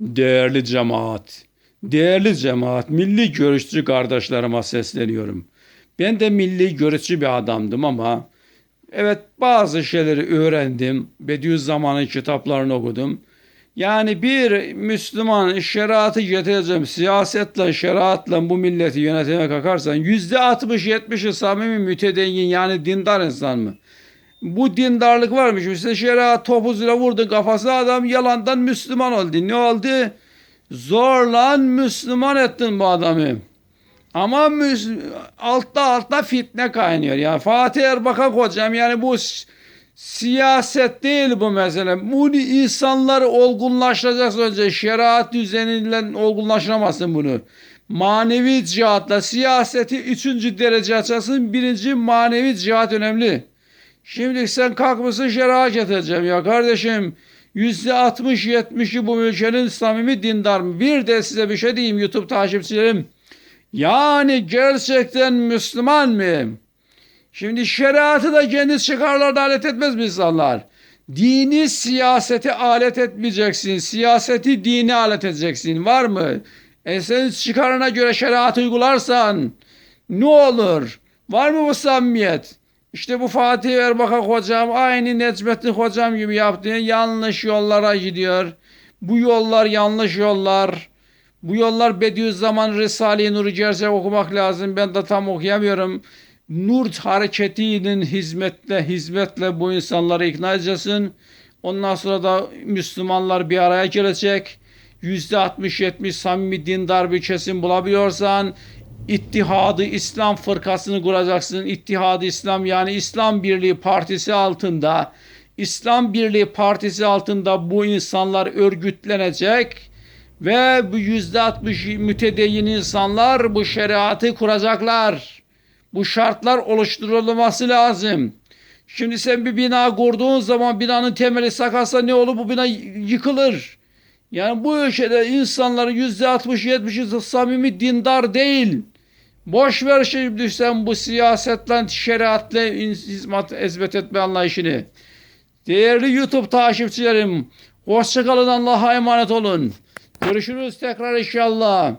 Değerli cemaat, değerli cemaat, milli görüşçü kardeşlerime sesleniyorum. Ben de milli görüşçü bir adamdım ama evet bazı şeyleri öğrendim. Bediüzzaman'ın kitaplarını okudum. Yani bir Müslüman şeriatı getireceğim, siyasetle, şeriatla bu milleti yönetmeye kalkarsan yüzde 60-70'i samimi mütedeyyin yani dindar insan mı? Bu dindarlık varmış. İşte şeriat topuzuyla vurdun kafasına adam yalandan Müslüman oldu. Ne oldu? Zorlan Müslüman ettin bu adamı. Ama altta altta fitne kaynıyor. Yani Fatih Erbakan hocam yani bu siyaset değil bu mesele. Bunu insanları olgunlaştıracaksın önce. Şeriat düzeniyle olgunlaştıramazsın bunu. Manevi cihatla siyaseti üçüncü derece açarsın. Birinci manevi cihat önemli. Şimdi sen kalkmışsın şeriat getireceğim ya kardeşim. Yüzde 60-70'i bu ülkenin samimi dindar mı? Bir de size bir şey diyeyim YouTube takipçilerim. Yani gerçekten Müslüman mı? Şimdi şeriatı da kendi çıkarlarına alet etmez mi insanlar? Dini siyaseti alet etmeyeceksin. Siyaseti dini alet edeceksin. Var mı? E sen çıkarına göre şeriat uygularsan ne olur? Var mı bu samimiyet? İşte bu Fatih Erbakan hocam aynı Necmettin hocam gibi yaptı. Yanlış yollara gidiyor. Bu yollar yanlış yollar. Bu yollar Bediüzzaman Risale-i Nur'u gerçek okumak lazım. Ben de tam okuyamıyorum. Nur hareketinin hizmetle hizmetle bu insanları ikna edeceksin. Ondan sonra da Müslümanlar bir araya gelecek. Yüzde 60-70 samimi dindar bir kesim bulabiliyorsan İttihadı İslam fırkasını kuracaksın. İttihadı İslam yani İslam Birliği Partisi altında İslam Birliği Partisi altında bu insanlar örgütlenecek ve bu yüzde 60 mütedeyyin insanlar bu şeriatı kuracaklar. Bu şartlar oluşturulması lazım. Şimdi sen bir bina kurduğun zaman binanın temeli sakarsa ne olur? Bu bina yıkılır. Yani bu ülkede insanların yüzde 60-70'i samimi dindar değil. Boş ver şimdi sen bu siyasetle, şeriatla hizmet, hizmet etme anlayışını. Değerli YouTube takipçilerim, hoşçakalın Allah'a emanet olun. Görüşürüz tekrar inşallah.